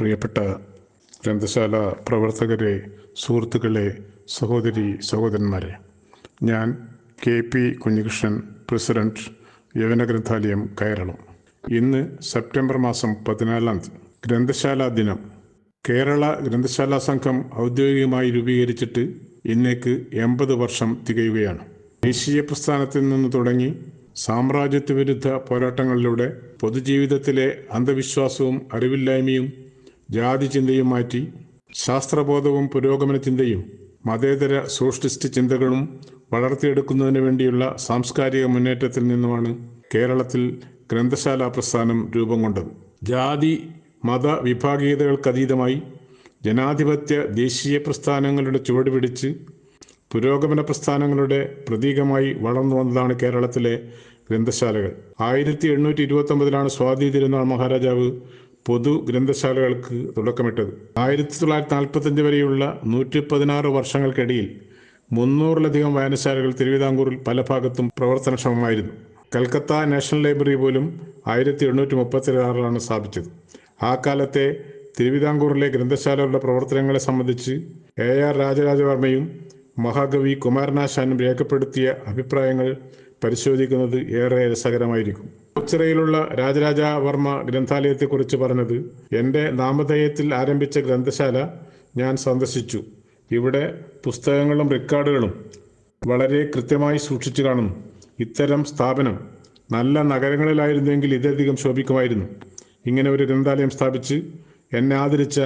പ്രിയപ്പെട്ട ഗ്രന്ഥശാല പ്രവർത്തകരെ സുഹൃത്തുക്കളെ സഹോദരി സഹോദരന്മാരെ. ഞാൻ കെ പി കുഞ്ഞികൃഷ്ണൻ പ്രസിഡന്റ് യവന ഗ്രന്ഥാലയം ഇന്ന് സെപ്റ്റംബർ മാസം പതിനാലാം തീയതി. ഗ്രന്ഥശാല ദിനം. കേരള ഗ്രന്ഥശാല സംഘം ഔദ്യോഗികമായി രൂപീകരിച്ചിട്ട് ഇന്നേക്ക് എൺപത് വർഷം തികയുകയാണ്. ദേശീയ പ്രസ്ഥാനത്തിൽ നിന്ന് തുടങ്ങി സാമ്രാജ്യത്വ വിരുദ്ധ പോരാട്ടങ്ങളിലൂടെ പൊതുജീവിതത്തിലെ അന്ധവിശ്വാസവും അറിവില്ലായ്മയും ജാതി ചിന്തയും മാറ്റി ശാസ്ത്രബോധവും പുരോഗമന ചിന്തയും മതേതര സോഷ്യലിസ്റ്റ് ചിന്തകളും വളർത്തിയെടുക്കുന്നതിന് വേണ്ടിയുള്ള സാംസ്കാരിക മുന്നേറ്റത്തിൽ നിന്നുമാണ് കേരളത്തിൽ ഗ്രന്ഥശാല പ്രസ്ഥാനം രൂപം കൊണ്ടത്. ജാതി മത വിഭാഗീയതകൾക്കതീതമായി ജനാധിപത്യ ദേശീയ പ്രസ്ഥാനങ്ങളുടെ ചുവട് പിടിച്ച് പുരോഗമന പ്രസ്ഥാനങ്ങളുടെ പ്രതീകമായി വളർന്നു വന്നതാണ് കേരളത്തിലെ ഗ്രന്ഥശാലകൾ. ആയിരത്തി എണ്ണൂറ്റി ഇരുപത്തി സ്വാതി തിരുനാൾ മഹാരാജാവ് പൊതു ഗ്രന്ഥശാലകൾക്ക് തുടക്കമിട്ടത്. ആയിരത്തി തൊള്ളായിരത്തി നാൽപ്പത്തഞ്ച് വരെയുള്ള നൂറ്റി പതിനാറ് വർഷങ്ങൾക്കിടയിൽ മുന്നൂറിലധികം വായനശാലകൾ തിരുവിതാംകൂറിൽ പല ഭാഗത്തും പ്രവർത്തനക്ഷമമായിരുന്നു. കൽക്കത്ത നാഷണൽ ലൈബ്രറി പോലും ആയിരത്തി എണ്ണൂറ്റി മുപ്പത്തി ആറിലാണ് സ്ഥാപിച്ചത്. ആ കാലത്തെ തിരുവിതാംകൂറിലെ ഗ്രന്ഥശാലകളുടെ പ്രവർത്തനങ്ങളെ സംബന്ധിച്ച് എ ആർ രാജരാജവർമ്മയും മഹാകവി കുമാരനാശാനും രേഖപ്പെടുത്തിയ അഭിപ്രായങ്ങൾ പരിശോധിക്കുന്നത് ഏറെ രസകരമായിരിക്കും. ഉച്ചിറയിലുള്ള രാജരാജവർമ്മ ഗ്രന്ഥാലയത്തെക്കുറിച്ച് പറഞ്ഞത് എന്റെ നാമധേയത്തിൽ ആരംഭിച്ച ഗ്രന്ഥശാല ഞാൻ സന്ദർശിച്ചു. ഇവിടെ പുസ്തകങ്ങളും റെക്കോർഡുകളും വളരെ കൃത്യമായി സൂക്ഷിച്ചു കാണുന്നു. ഇത്തരം സ്ഥാപനം നല്ല നഗരങ്ങളിലായിരുന്നെങ്കിൽ ഇതധികം ശോഭിക്കുമായിരുന്നു. ഇങ്ങനെ ഒരു ഗ്രന്ഥാലയം സ്ഥാപിച്ച് എന്നെ ആദരിച്ച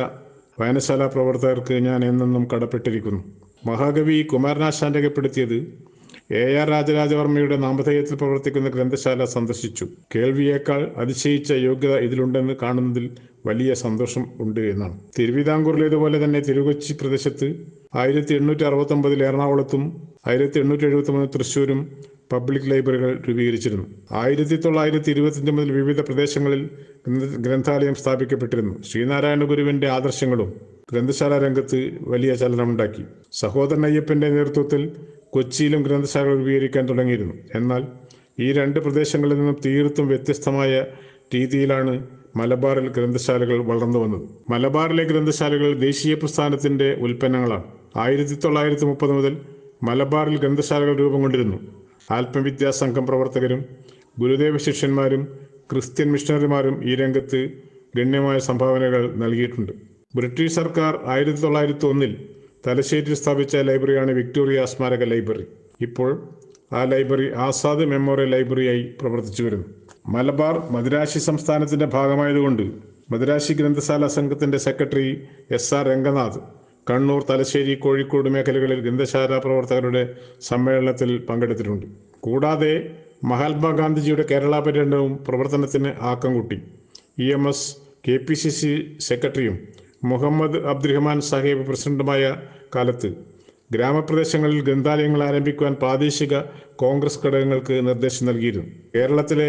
വായനശാല പ്രവർത്തകർക്ക് ഞാൻ എന്നെന്നും കടപ്പെട്ടിരിക്കുന്നു. മഹാകവി കുമാരനാശാൻ രേഖപ്പെടുത്തിയത് എ ആർ രാജരാജവർമ്മയുടെ നാമധേയത്തിൽ പ്രവർത്തിക്കുന്ന ഗ്രന്ഥശാല സന്ദർശിച്ചു. കേൾവിയേക്കാൾ അതിശയിച്ച യോഗ്യത ഇതിലുണ്ടെന്ന് കാണുന്നതിൽ വലിയ സന്തോഷം ഉണ്ട് എന്നാണ്. തിരുവിതാംകൂറിലേതുപോലെ തന്നെ തിരുകൊച്ചി പ്രദേശത്ത് ആയിരത്തി എണ്ണൂറ്റി അറുപത്തി ഒമ്പതിൽ എറണാകുളത്തും ആയിരത്തി എണ്ണൂറ്റി എഴുപത്തി മൂന്ന് തൃശ്ശൂരും പബ്ലിക് ലൈബ്രറികൾ രൂപീകരിച്ചിരുന്നു. ആയിരത്തി തൊള്ളായിരത്തി ഇരുപത്തിയഞ്ച് മുതൽ വിവിധ പ്രദേശങ്ങളിൽ ഗ്രന്ഥാലയം സ്ഥാപിക്കപ്പെട്ടിരുന്നു. ശ്രീനാരായണ ഗുരുവിന്റെ ആദർശങ്ങളും ഗ്രന്ഥശാല രംഗത്ത് വലിയ ചലനമുണ്ടാക്കി സഹോദരൻ അയ്യപ്പന്റെ നേതൃത്വത്തിൽ കൊച്ചിയിലും ഗ്രന്ഥശാലകൾ രൂപീകരിക്കാൻ തുടങ്ങിയിരുന്നു. എന്നാൽ ഈ രണ്ട് പ്രദേശങ്ങളിൽ നിന്നും തീർത്തും വ്യത്യസ്തമായ രീതിയിലാണ് മലബാറിൽ ഗ്രന്ഥശാലകൾ വളർന്നു വന്നത്. മലബാറിലെ ഗ്രന്ഥശാലകൾ ദേശീയ പ്രസ്ഥാനത്തിന്റെ ഉൽപ്പന്നങ്ങളാണ്. ആയിരത്തി തൊള്ളായിരത്തി മുപ്പത് മുതൽ മലബാറിൽ ഗ്രന്ഥശാലകൾ രൂപം കൊണ്ടിരുന്നു. ആത്മവിദ്യാ സംഘം പ്രവർത്തകരും ഗുരുദേവ ശിഷ്യന്മാരും ക്രിസ്ത്യൻ മിഷണറിമാരും ഈ രംഗത്ത് ഗണ്യമായ സംഭാവനകൾ നൽകിയിട്ടുണ്ട്. ബ്രിട്ടീഷ് സർക്കാർ ആയിരത്തി തൊള്ളായിരത്തി ഒന്നിൽ തലശ്ശേരിയിൽ സ്ഥാപിച്ച ലൈബ്രറിയാണ് വിക്ടോറിയ സ്മാരക ലൈബ്രറി. ഇപ്പോൾ ആ ലൈബ്രറി ആസാദ് മെമ്മോറിയൽ ലൈബ്രറിയായി പ്രവർത്തിച്ചു വരുന്നു. മലബാർ മദിരാശി സംസ്ഥാനത്തിന്റെ ഭാഗമായതുകൊണ്ട് മദിരാശി ഗ്രന്ഥശാല സംഘത്തിന്റെ secretary S R Ranganath Kannur Thalassery Kozhikode മേഖലകളിൽ ഗ്രന്ഥശാല പ്രവർത്തകരുടെ സമ്മേളനത്തിൽ പങ്കെടുത്തിട്ടുണ്ട്. കൂടാതെ മഹാത്മാഗാന്ധിജിയുടെ കേരള പര്യടനവും പ്രവർത്തനത്തിന് ആക്കം കൂട്ടി. E M S K P C C സെക്രട്ടറിയും മുഹമ്മദ് അബ്ദുറഹ്മാൻ സാഹിബ് പ്രസിഡന്റുമായ കാലത്ത് ഗ്രാമപ്രദേശങ്ങളിൽ ഗ്രന്ഥാലയങ്ങൾ ആരംഭിക്കുവാൻ പ്രാദേശിക കോൺഗ്രസ് ഘടകങ്ങൾക്ക് നിർദ്ദേശം നൽകിയിരുന്നു. കേരളത്തിലെ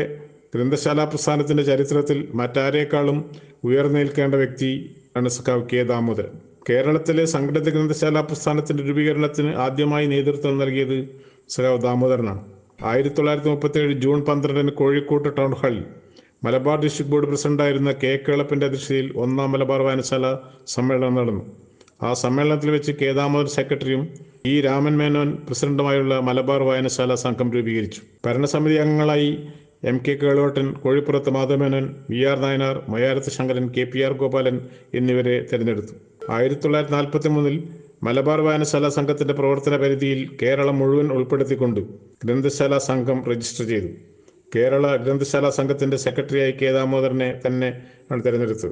ഗ്രന്ഥശാല പ്രസ്ഥാനത്തിന്റെ ചരിത്രത്തിൽ മറ്റാരേക്കാളും ഉയർന്നേൽക്കേണ്ട വ്യക്തി ആണ് സഖാവ് കെ ദാമോദരൻ. കേരളത്തിലെ സംഘടിത ഗ്രന്ഥശാല പ്രസ്ഥാനത്തിന്റെ രൂപീകരണത്തിന് ആദ്യമായി നേതൃത്വം നൽകിയത് സഖാവ് ദാമോദരനാണ്. ആയിരത്തി തൊള്ളായിരത്തി മുപ്പത്തി ഏഴ് ജൂൺ പന്ത്രണ്ടിന് കോഴിക്കോട്ട് ടൗൺ ഹാളിൽ മലബാർ ഡിസ്ട്രിക്ട് ബോർഡ് പ്രസിഡന്റായിരുന്ന കെ കേളപ്പിന്റെ അധ്യക്ഷതയിൽ ഒന്നാം മലബാർ വായനശാല സമ്മേളനം നടന്നു. ആ സമ്മേളനത്തിൽ വെച്ച് കെ ദാമോദർ സെക്രട്ടറിയും ഇ രാമൻ മേനോൻ പ്രസിഡന്റുമായുള്ള മലബാർ വായനശാല സംഘം രൂപീകരിച്ചു. ഭരണസമിതി അംഗങ്ങളായി M K Kelottan Kozhippurath Madhavamenon V R Nayanar Mayarath Sankaran K P R Gopalan എന്നിവരെ തെരഞ്ഞെടുത്തു. ആയിരത്തി തൊള്ളായിരത്തി നാൽപ്പത്തി മൂന്നിൽ മലബാർ വായനശാല സംഘത്തിന്റെ പ്രവർത്തന പരിധിയിൽ കേരളം മുഴുവൻ ഉൾപ്പെടുത്തിക്കൊണ്ട് ഗ്രന്ഥശാല സംഘം രജിസ്റ്റർ ചെയ്തു. കേരള ഗ്രന്ഥശാല സംഘത്തിന്റെ സെക്രട്ടറിയായി കെ ദാമോദരനെ തന്നെ ആണ് തിരഞ്ഞെടുത്തത്.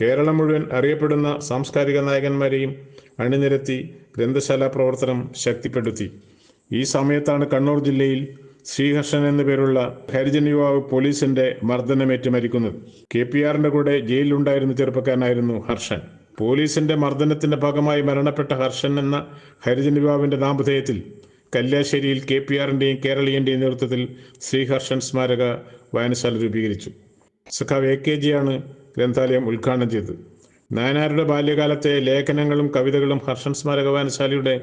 കേരളം മുഴുവൻ അറിയപ്പെടുന്ന സാംസ്കാരിക നായകന്മാരെയും അണിനിരത്തി ഗ്രന്ഥശാല പ്രവർത്തനം ശക്തിപ്പെടുത്തി. ഈ സമയത്താണ് കണ്ണൂർ ജില്ലയിൽ ശ്രീകൃഷ്ണൻ എന്നു പേരുള്ള ഹരിജൻ യുവാവ് പോലീസിന്റെ മർദ്ദനമേറ്റ് മരിക്കുന്നത്. കെ പി ആറിന്റെ കൂടെ ജയിലിലുണ്ടായിരുന്ന ചെറുപ്പക്കാരനായിരുന്നു ഹർഷൻ. പോലീസിന്റെ മർദ്ദനത്തിന്റെ ഭാഗമായി മരണപ്പെട്ട ഹർഷൻ എന്ന ഹരിജൻ യുവാവിന്റെ നാമധേയത്തിൽ കല്യാശ്ശേരിയിൽ കെ പി ആറിന്റെയും കേരളീയന്റെയും നേതൃത്വത്തിൽ ശ്രീഹർഷൻ സ്മാരക വായനശാല രൂപീകരിച്ചു. സഖാവ് എ കെ ജിയാണ് ഗ്രന്ഥാലയം ഉദ്ഘാടനം ചെയ്തത്. നായനാരുടെ ബാല്യകാലത്തെ ലേഖനങ്ങളും കവിതകളും ഹർഷൻ സ്മാരക വായനശാലയുടെ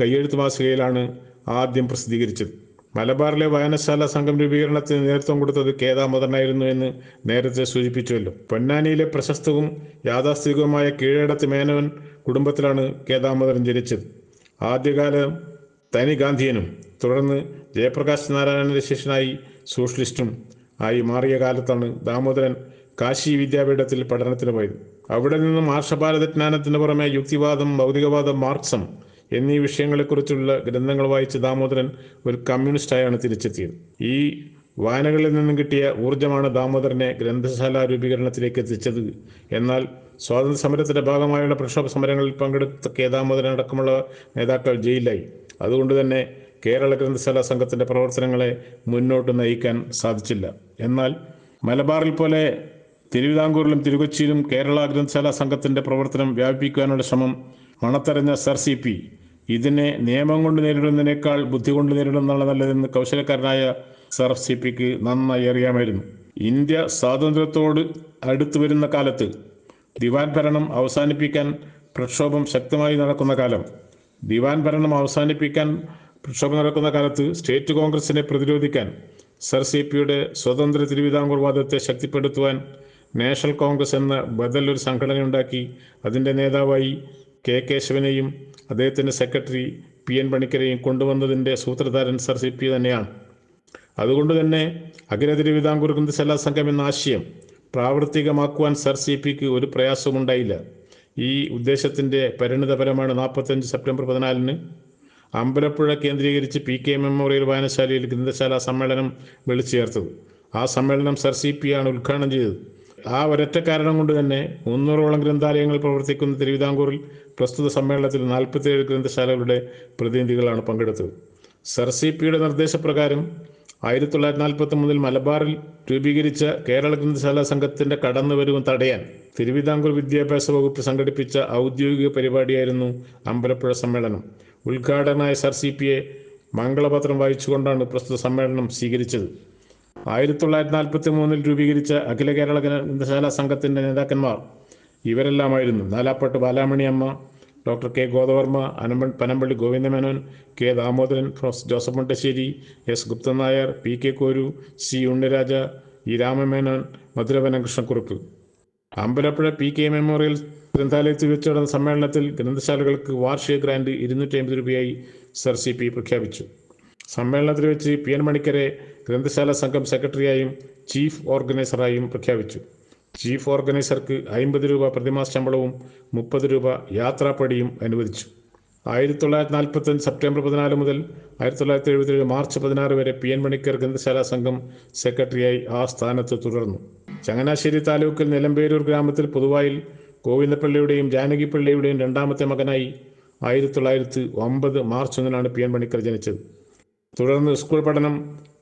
കയ്യെഴുത്ത് മാസികയിലാണ് ആദ്യം പ്രസിദ്ധീകരിച്ചത്. മലബാറിലെ വായനശാല സംഘം രൂപീകരണത്തിന് നേതൃത്വം കൊടുത്തത് കെ ദാമോദരനായിരുന്നു എന്ന് നേരത്തെ സൂചിപ്പിച്ചുവല്ലോ. പൊന്നാനിയിലെ പ്രശസ്തവും യാഥാസ്ഥിതികവുമായ കീഴടത്ത് മേനോൻ കുടുംബത്തിലാണ് കെ ജനിച്ചത്. ആദ്യകാലം തനി ഗാന്ധിയനും തുടർന്ന് ജയപ്രകാശ് നാരായണന്റെ ശിഷ്യനായി സോഷ്യലിസ്റ്റും ആയി മാറിയ കാലത്താണ് ദാമോദരൻ കാശി വിദ്യാപീഠത്തിൽ പഠനത്തിന് പോയത്. അവിടെ നിന്നും ആർഷഭാരതജ്ഞാനത്തിന് പുറമെ യുക്തിവാദം ഭൗതികവാദം മാർക്സം എന്നീ വിഷയങ്ങളെക്കുറിച്ചുള്ള ഗ്രന്ഥങ്ങൾ വായിച്ച് ദാമോദരൻ ഒരു കമ്മ്യൂണിസ്റ്റായാണ് തിരിച്ചെത്തിയത്. ഈ വായനകളിൽ നിന്നും കിട്ടിയ ഊർജമാണ് ദാമോദരനെ ഗ്രന്ഥശാല രൂപീകരണത്തിലേക്ക് എത്തിച്ചത്. എന്നാൽ സ്വാതന്ത്ര്യ സമരത്തിന്റെ ഭാഗമായുള്ള പ്രക്ഷോഭ സമരങ്ങളിൽ പങ്കെടുത്ത കെ ദാമോദരൻ അടക്കമുള്ള നേതാക്കൾ ജയിലിലായി. അതുകൊണ്ട് തന്നെ കേരള ഗ്രന്ഥശാല സംഘത്തിന്റെ പ്രവർത്തനങ്ങളെ മുന്നോട്ട് നയിക്കാൻ സാധിച്ചില്ല. എന്നാൽ മലബാറിൽ പോലെ തിരുവിതാംകൂറിലും തിരുകൊച്ചിയിലും കേരള ഗ്രന്ഥശാല സംഘത്തിന്റെ പ്രവർത്തനം വ്യാപിപ്പിക്കുവാനുള്ള ശ്രമം മണത്തറിഞ്ഞ സർ സി പി. ഇതിനെ നിയമം കൊണ്ട് നേരിടുന്നതിനേക്കാൾ ബുദ്ധി കൊണ്ട് നേരിടുന്നതാണ് നല്ലതെന്ന് കൗശലക്കാരനായ സർ സി പിക്ക് നന്നായി അറിയാമായിരുന്നു. ഇന്ത്യ സ്വാതന്ത്ര്യത്തോട് അടുത്തു വരുന്ന കാലത്ത് ദിവാൻ ഭരണം അവസാനിപ്പിക്കാൻ പ്രക്ഷോഭം ശക്തമായി നടക്കുന്ന കാലം ദിവാൻ ഭരണം അവസാനിപ്പിക്കാൻ പ്രക്ഷോഭം നടക്കുന്ന കാലത്ത് സ്റ്റേറ്റ് കോൺഗ്രസിനെ പ്രതിരോധിക്കാൻ സർ സി പിയുടെ സ്വതന്ത്ര തിരുവിതാംകൂർ വാദത്തെ ശക്തിപ്പെടുത്തുവാൻ നാഷണൽ കോൺഗ്രസ് എന്ന ബദൽ ഒരു സംഘടനയുണ്ടാക്കി അതിന്റെ നേതാവായി കെ കേശവനെയും അദ്ദേഹത്തിന്റെ സെക്രട്ടറി പി എൻ പണിക്കരെയും കൊണ്ടുവന്നതിന്റെ സൂത്രധാരൻ സർ സി പി തന്നെയാണ്. അതുകൊണ്ട് തന്നെ അഖില തിരുവിതാംകൂർ ഗ്രന്ഥശാല സംഘം എന്ന ആശയം പ്രാവർത്തികമാക്കുവാൻ സർ സി പിക്ക് ഒരു പ്രയാസവും ഉണ്ടായില്ല ഈ ഉദ്ദേശത്തിന്റെ പരിണിതഫലമാണ് നാൽപ്പത്തഞ്ച് സെപ്റ്റംബർ പതിനാലിന്. അമ്പലപ്പുഴ കേന്ദ്രീകരിച്ച് പി കെ മെമ്മോറിയൽ വായനശാലയിൽ ഗ്രന്ഥശാല സമ്മേളനം വിളിച്ചു ചേർത്തത് ആ സമ്മേളനം സർ സി പി ആണ് ഉദ്ഘാടനം ചെയ്തത്. ആ ഒരൊറ്റ കാരണം കൊണ്ട് തന്നെ മുന്നൂറോളം ഗ്രന്ഥാലയങ്ങൾ പ്രവർത്തിക്കുന്ന തിരുവിതാംകൂറിൽ പ്രസ്തുത സമ്മേളനത്തിൽ നാൽപ്പത്തിയേഴ് ഗ്രന്ഥശാലകളുടെ പ്രതിനിധികളാണ് പങ്കെടുത്തത്. സർ സി പിയുടെ നിർദ്ദേശപ്രകാരം ആയിരത്തി തൊള്ളായിരത്തി നാൽപ്പത്തി മൂന്നിൽ മലബാറിൽ രൂപീകരിച്ച കേരള ഗ്രന്ഥശാല സംഘത്തിന്റെ കടന്നുവരവും തടയാൻ തിരുവിതാംകൂർ വിദ്യാഭ്യാസ വകുപ്പ് സംഘടിപ്പിച്ച ഔദ്യോഗിക പരിപാടിയായിരുന്നു അമ്പലപ്പുഴ സമ്മേളനം. ഉദ്ഘാടകനായ സർ സി പി എ മംഗളപത്രം വായിച്ചുകൊണ്ടാണ് പ്രസ്തുത സമ്മേളനം സ്വീകരിച്ചത്. ആയിരത്തി തൊള്ളായിരത്തി നാൽപ്പത്തി മൂന്നിൽ രൂപീകരിച്ച അഖില കേരള ഗ്രന്ഥശാല സംഘത്തിന്റെ നേതാക്കന്മാർ ഇവരെല്ലാമായിരുന്നു. നാലാപ്പട്ട് Balamani Amma doctor K Godavarma അനമ്പ Panampilly Govindamenon K Damodaran professor Joseph Mundassery S Guptan Nair P K Koru C Unniraja E Ramamenon Madhuravanam Krishnakkurup Ambalappuzha P K memorial ഗ്രന്ഥാലയത്തിൽ വെച്ച് നടന്ന സമ്മേളനത്തിൽ ഗ്രന്ഥശാലകൾക്ക് വാർഷിക ഗ്രാന്റ് ഇരുന്നൂറ്റി അമ്പത് രൂപയായി സർ സി പി പ്രഖ്യാപിച്ചു. സമ്മേളനത്തിൽ വെച്ച് പി എൻ മണിക്കരെ ഗ്രന്ഥശാല സംഘം സെക്രട്ടറിയായും ചീഫ് ഓർഗനൈസറായും പ്രഖ്യാപിച്ചു. ചീഫ് ഓർഗനൈസർക്ക് അമ്പത് രൂപ പ്രതിമാസ ശമ്പളവും മുപ്പത് രൂപ യാത്രാപ്പടിയും അനുവദിച്ചു. ആയിരത്തി തൊള്ളായിരത്തി നാൽപ്പത്തഞ്ച് സെപ്റ്റംബർ പതിനാല് മുതൽ ആയിരത്തി തൊള്ളായിരത്തി എഴുപത്തിയേഴ് മാർച്ച് പതിനാറ് വരെ പി എൻ മണിക്കർ ഗ്രന്ഥശാല സംഘം സെക്രട്ടറിയായി ആ സ്ഥാനത്ത് തുടർന്നു. ചങ്ങനാശ്ശേരി താലൂക്കിൽ നിലമ്പേരൂർ ഗ്രാമത്തിൽ പൊതുവായിൽ ഗോവിന്ദപിള്ളയുടെയും ജാനകിപ്പിള്ളയുടെയും രണ്ടാമത്തെ മകനായി ആയിരത്തി തൊള്ളായിരത്തി ഒമ്പത് മാർച്ച് ഒന്നിനാണ് പി എൻ മണിക്കർ ജനിച്ചത്. തുടർന്ന് സ്കൂൾ പഠനം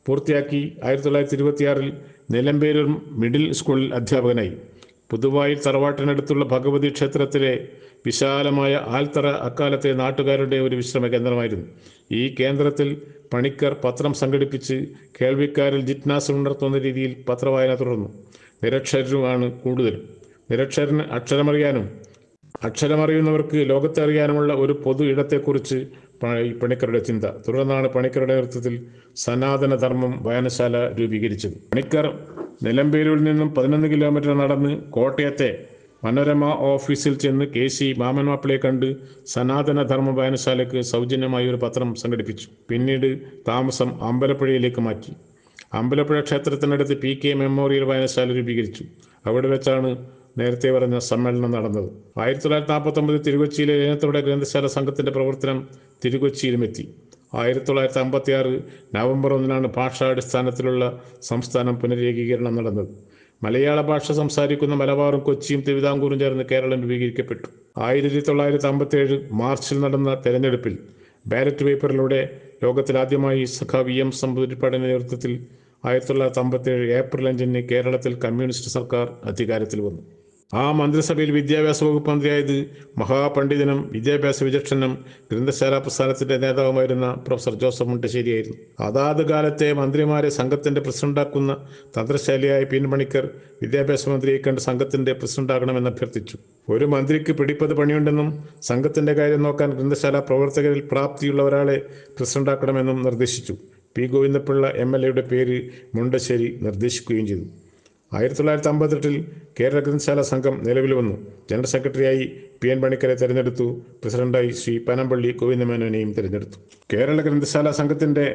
പൂർത്തിയാക്കി ആയിരത്തി തൊള്ളായിരത്തി ഇരുപത്തിയാറിൽ നിലമ്പേരൂർ മിഡിൽ സ്കൂളിൽ അധ്യാപകനായി. പുതുവായി തറവാട്ടിനടുത്തുള്ള ഭഗവതി ക്ഷേത്രത്തിലെ വിശാലമായ ആൽത്തറ അക്കാലത്തെ നാട്ടുകാരുടെ ഒരു വിശ്രമ കേന്ദ്രമായിരുന്നു. ഈ കേന്ദ്രത്തിൽ പണിക്കർ പത്രം സംഘടിപ്പിച്ച് കേൾവിക്കാരിൽ ജിജ്ഞാസ ഉണർത്തുന്ന രീതിയിൽ പത്രവായന തുടർന്നു. നിരക്ഷരരുമാണ് കൂടുതലും. നിരക്ഷരന് അക്ഷരമറിയാനും അക്ഷരമറിയുന്നവർക്ക് ലോകത്തെ അറിയാനുമുള്ള ഒരു പൊതു ഇടത്തെക്കുറിച്ച് ഈ പണിക്കരുടെ ചിന്ത. തുടർന്നാണ് പണിക്കരുടെ നേതൃത്വത്തിൽ സനാതന ധർമ്മം വായനശാല രൂപീകരിച്ചത്. പണിക്കർ നിലമ്പേരൂരിൽ നിന്നും പതിനൊന്ന് കിലോമീറ്റർ നടന്ന് കോട്ടയത്തെ മനോരമ ഓഫീസിൽ ചെന്ന് കെ സി മാമൻ മാപ്പിളയെ കണ്ട് സനാതന ധർമ്മ വായനശാലയ്ക്ക് സൗജന്യമായി ഒരു പത്രം സംഘടിപ്പിച്ചു. പിന്നീട് താമസം അമ്പലപ്പുഴയിലേക്ക് മാറ്റി. അമ്പലപ്പുഴ ക്ഷേത്രത്തിനടുത്ത് പി കെ മെമ്മോറിയൽ വായനശാല രൂപീകരിച്ചു. അവിടെ വെച്ചാണ് നേരത്തെ പറഞ്ഞ സമ്മേളനം നടന്നത്. ആയിരത്തി തൊള്ളായിരത്തി നാൽപ്പത്തി ഒമ്പതിൽ തിരുക്കൊച്ചിയിലെ ലേനത്തോടെ ഗ്രന്ഥശാല സംഘത്തിന്റെ പ്രവർത്തനം തിരുകൊച്ചിയിലും എത്തി ആയിരത്തി തൊള്ളായിരത്തി അമ്പത്തി ആറ് നവംബർ ഒന്നിനാണ് ഭാഷാടിസ്ഥാനത്തിലുള്ള സംസ്ഥാനം പുനരേകീകരണം നടന്നത്. മലയാള ഭാഷ സംസാരിക്കുന്ന മലബാറും കൊച്ചിയും തിരുവിതാംകൂറും ചേർന്ന് കേരളം രൂപീകരിക്കപ്പെട്ടു. ആയിരത്തി തൊള്ളായിരത്തി അമ്പത്തി ഏഴ് മാർച്ചിൽ നടന്ന തെരഞ്ഞെടുപ്പിൽ ബാലറ്റ് പേപ്പറിലൂടെ ലോകത്തിലാദ്യമായി സഖ വി എം സമ്പൂരിപ്പാടിന്റെ നേതൃത്വത്തിൽ ആയിരത്തി തൊള്ളായിരത്തി അമ്പത്തി ഏഴ് ഏപ്രിൽ അഞ്ചിന് കേരളത്തിൽ കമ്മ്യൂണിസ്റ്റ് സർക്കാർ അധികാരത്തിൽ വന്നു. ആ മന്ത്രിസഭയിൽ വിദ്യാഭ്യാസ വകുപ്പ് മന്ത്രിയായത് മഹാപണ്ഡിതനും വിദ്യാഭ്യാസ വിചക്ഷണനും ഗ്രന്ഥശാല പ്രസ്ഥാനത്തിന്റെ നേതാവുമായിരുന്ന പ്രൊഫസർ ജോസഫ് മുണ്ടശ്ശേരിയായിരുന്നു. അതാത് കാലത്തെ മന്ത്രിമാരെ സംഘത്തിന്റെ പ്രസിഡന്റാക്കുന്ന തന്ത്രശാലിയായ പി എൻ വിദ്യാഭ്യാസ മന്ത്രിയെ കണ്ട് സംഘത്തിന്റെ പ്രസിഡന്റാകണമെന്ന് അഭ്യർത്ഥിച്ചു. ഒരു മന്ത്രിക്ക് പിടിപ്പത് പണിയുണ്ടെന്നും സംഘത്തിന്റെ കാര്യം നോക്കാൻ ഗ്രന്ഥശാല പ്രവർത്തകരിൽ പ്രാപ്തിയുള്ള ഒരാളെ പ്രസിഡന്റാക്കണമെന്നും നിർദ്ദേശിച്ചു. പി ഗോവിന്ദപിള്ള എം എൽ എയുടെ പേര് മുണ്ടശ്ശേരി നിർദ്ദേശിക്കുകയും ചെയ്തു. ആയിരത്തി തൊള്ളായിരത്തി അമ്പത്തെട്ടിൽ കേരള ഗ്രന്ഥശാല സംഘം നിലവിൽ വന്നു. ജനറൽ സെക്രട്ടറിയായി പി എൻ പണിക്കരെ തെരഞ്ഞെടുത്തു. പ്രസിഡന്റായി ശ്രീ പനമ്പള്ളി ഗോവിന്ദമേനോനെയും തെരഞ്ഞെടുത്തു. കേരള ഗ്രന്ഥശാല സംഘത്തിന്റെ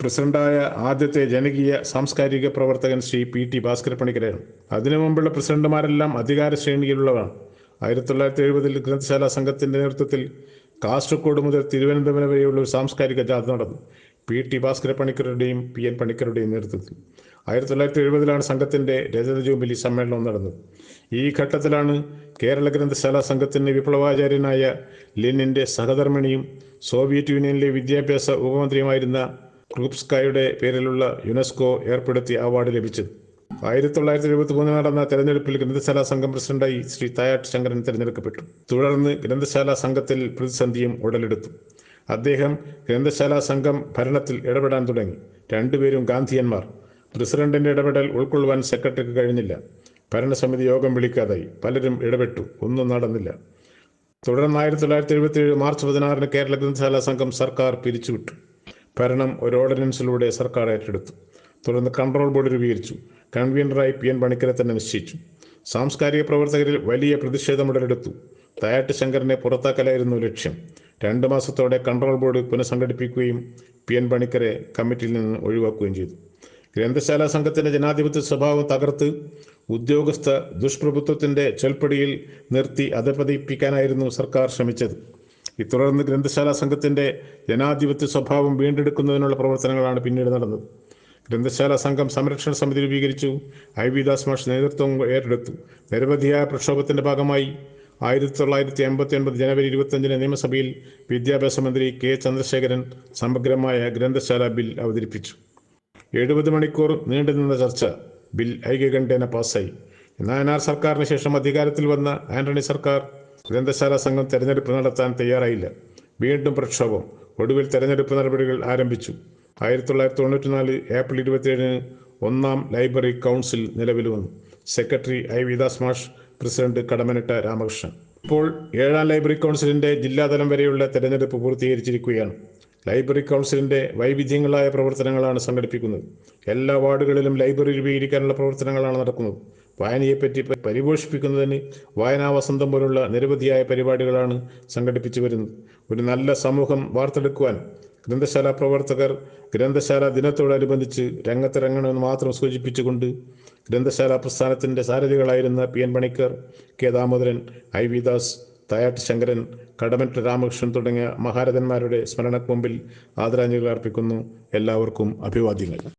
പ്രസിഡന്റായ ആദ്യത്തെ ജനകീയ സാംസ്കാരിക പ്രവർത്തകൻ ശ്രീ പി ടി ഭാസ്കര പണിക്കരാണ് അതിനു മുമ്പുള്ള പ്രസിഡന്റുമാരെല്ലാം അധികാര ശ്രേണിയിലുള്ളതാണ് ആയിരത്തി തൊള്ളായിരത്തി എഴുപതിൽ ഗ്രന്ഥശാല സംഘത്തിന്റെ നേതൃത്വത്തിൽ കാസർഗോഡ് മുതൽ തിരുവനന്തപുരം വരെയുള്ള ഒരു സാംസ്കാരിക ജാഥ നടന്നു. പി ടി ഭാസ്കര പണിക്കരുടെയും പി എൻ പണിക്കരുടെയും നേതൃത്വത്തിൽ. ആയിരത്തി തൊള്ളായിരത്തി എഴുപതിലാണ് സംഘത്തിന്റെ രജത ജൂബിലി സമ്മേളനം നടന്നത്. ഈ ഘട്ടത്തിലാണ് കേരള ഗ്രന്ഥശാല സംഘത്തിന് വിപ്ലവാചാര്യനായ ലെനിന്റെ സഹധർമ്മിണിയും സോവിയറ്റ് യൂണിയനിലെ വിദ്യാഭ്യാസ ഉപമന്ത്രിയുമായിരുന്ന ക്രൂപ്സ്കായുടെ പേരിലുള്ള യുനെസ്കോ ഏർപ്പെടുത്തിയ അവാർഡ് ലഭിച്ചത്. ആയിരത്തി തൊള്ളായിരത്തി എഴുപത്തി മൂന്നിൽ നടന്ന തെരഞ്ഞെടുപ്പിൽ ഗ്രന്ഥശാല സംഘം പ്രസിഡന്റായി ശ്രീ തായാട്ട് ശങ്കരൻ തെരഞ്ഞെടുക്കപ്പെട്ടു. തുടർന്ന് ഗ്രന്ഥശാല സംഘത്തിൽ പ്രതിസന്ധിയും ഉടലെടുത്തു. അദ്ദേഹം ഗ്രന്ഥശാല സംഘം ഭരണത്തിൽ ഇടപെടാൻ തുടങ്ങി. രണ്ടുപേരും ഗാന്ധിയന്മാർ. പ്രസിഡന്റിന്റെ ഇടപെടൽ ഉൾക്കൊള്ളുവാൻ സെക്രട്ടറിക്ക് കഴിഞ്ഞില്ല. ഭരണസമിതി യോഗം വിളിക്കാതായി. പലരും ഇടപെട്ടു. ഒന്നും നടന്നില്ല. തുടർന്ന് ആയിരത്തി തൊള്ളായിരത്തി എഴുപത്തി ഏഴ് മാർച്ച് പതിനാറിന് കേരള ഗ്രന്ഥശാല സംഘം സർക്കാർ പിരിച്ചുവിട്ടു. ഭരണം ഒരു ഓർഡിനൻസിലൂടെ സർക്കാർ ഏറ്റെടുത്തു. തുടർന്ന് കൺട്രോൾ ബോർഡ് രൂപീകരിച്ചു. കൺവീനറായി പി എൻ പണിക്കരെ തന്നെ നിശ്ചയിച്ചു. സാംസ്കാരിക പ്രവർത്തകരിൽ വലിയ പ്രതിഷേധം ഉടലെടുത്തു. തയാട്ട് ശങ്കറിനെ പുറത്താക്കലായിരുന്നു ലക്ഷ്യം. രണ്ട് മാസത്തോടെ കൺട്രോൾ ബോർഡ് പുനഃസംഘടിപ്പിക്കുകയും പി എൻ പണിക്കരെ കമ്മിറ്റിയിൽ നിന്ന് ഒഴിവാക്കുകയും ചെയ്തു. ഗ്രന്ഥശാല സംഘത്തിന്റെ ജനാധിപത്യ സ്വഭാവം തകർത്ത് ഉദ്യോഗസ്ഥ ദുഷ്പ്രഭുത്വത്തിന്റെ ചൊൽപ്പടിയിൽ നിർത്തി അധപതിപ്പിക്കാനായിരുന്നു സർക്കാർ ശ്രമിച്ചത്. ഇത്തുടർന്ന് തുടർന്ന് ഗ്രന്ഥശാല സംഘത്തിന്റെ ജനാധിപത്യ സ്വഭാവം വീണ്ടെടുക്കുന്നതിനുള്ള പ്രവർത്തനങ്ങളാണ് പിന്നീട് നടന്നത്. ഗ്രന്ഥശാല സംഘം സംരക്ഷണ സമിതി രൂപീകരിച്ചു. ഐ വി ദാസ് മാഷ് നേതൃത്വം ഏറ്റെടുത്തു. നിരവധിയായ പ്രക്ഷോഭത്തിന്റെ ഭാഗമായി ആയിരത്തി തൊള്ളായിരത്തി എൺപത്തി ഒൻപത് ജനുവരി ഇരുപത്തിയഞ്ചിന് നിയമസഭയിൽ വിദ്യാഭ്യാസ മന്ത്രി കെ ചന്ദ്രശേഖരൻ സമഗ്രമായ ഗ്രന്ഥശാല ബിൽ അവതരിപ്പിച്ചു. എഴുപത് മണിക്കൂർ നീണ്ടുനിന്ന ചർച്ച ബിൽ ഐക്യകണ്ഠേന പാസ്സായി. ആർ സർക്കാരിന് ശേഷം അധികാരത്തിൽ വന്ന ആന്റണി സർക്കാർ ഗ്രന്ഥശാല സംഘം തെരഞ്ഞെടുപ്പ് നടത്താൻ തയ്യാറായില്ല. വീണ്ടും പ്രക്ഷോഭം. ഒടുവിൽ തെരഞ്ഞെടുപ്പ് നടപടികൾ ആരംഭിച്ചു. ആയിരത്തി തൊള്ളായിരത്തി തൊണ്ണൂറ്റിനാല് ഏപ്രിൽ ഇരുപത്തിയേഴിന് ഒന്നാം ലൈബ്രറി കൗൺസിൽ നിലവിൽ വന്നു. സെക്രട്ടറി ഐ വിദാസ് മാഷ് പ്രസിഡന്റ് കടമനിട്ട രാമകൃഷ്ണൻ. ഇപ്പോൾ ഏഴാം ലൈബ്രറി കൗൺസിലിന്റെ ജില്ലാതലം വരെയുള്ള തെരഞ്ഞെടുപ്പ് പൂർത്തീകരിച്ചിരിക്കുകയാണ്. ലൈബ്രറി കൗൺസിലിന്റെ വൈവിധ്യങ്ങളായ പ്രവർത്തനങ്ങളാണ് സംഘടിപ്പിക്കുന്നത്. എല്ലാ വാർഡുകളിലും ലൈബ്രറി രൂപീകരിക്കാനുള്ള പ്രവർത്തനങ്ങളാണ് നടക്കുന്നത്. വായനയെപ്പറ്റി പരിപോഷിപ്പിക്കുന്നതിന് വായനാ വസന്തം പോലുള്ള നിരവധിയായ പരിപാടികളാണ് സംഘടിപ്പിച്ചു വരുന്നത്. ഒരു നല്ല സമൂഹം വാർത്തെടുക്കുവാൻ ഗ്രന്ഥശാല പ്രവർത്തകർ ഗ്രന്ഥശാല ദിനത്തോടനുബന്ധിച്ച് രംഗത്തിറങ്ങണമെന്ന് മാത്രം സൂചിപ്പിച്ചുകൊണ്ട് ഗ്രന്ഥശാല പ്രസ്ഥാനത്തിന്റെ സാരഥികളായിരുന്ന P N Panicker K Damodaran I V Das Thayat Sankaran കടമറ്റ Ramakrishnan തുടങ്ങിയ മഹാരഥന്മാരുടെ സ്മരണക്ക് മുമ്പിൽ ആദരാഞ്ജലികൾ അർപ്പിക്കുന്നു. എല്ലാവർക്കും അഭിവാദ്യങ്ങൾ.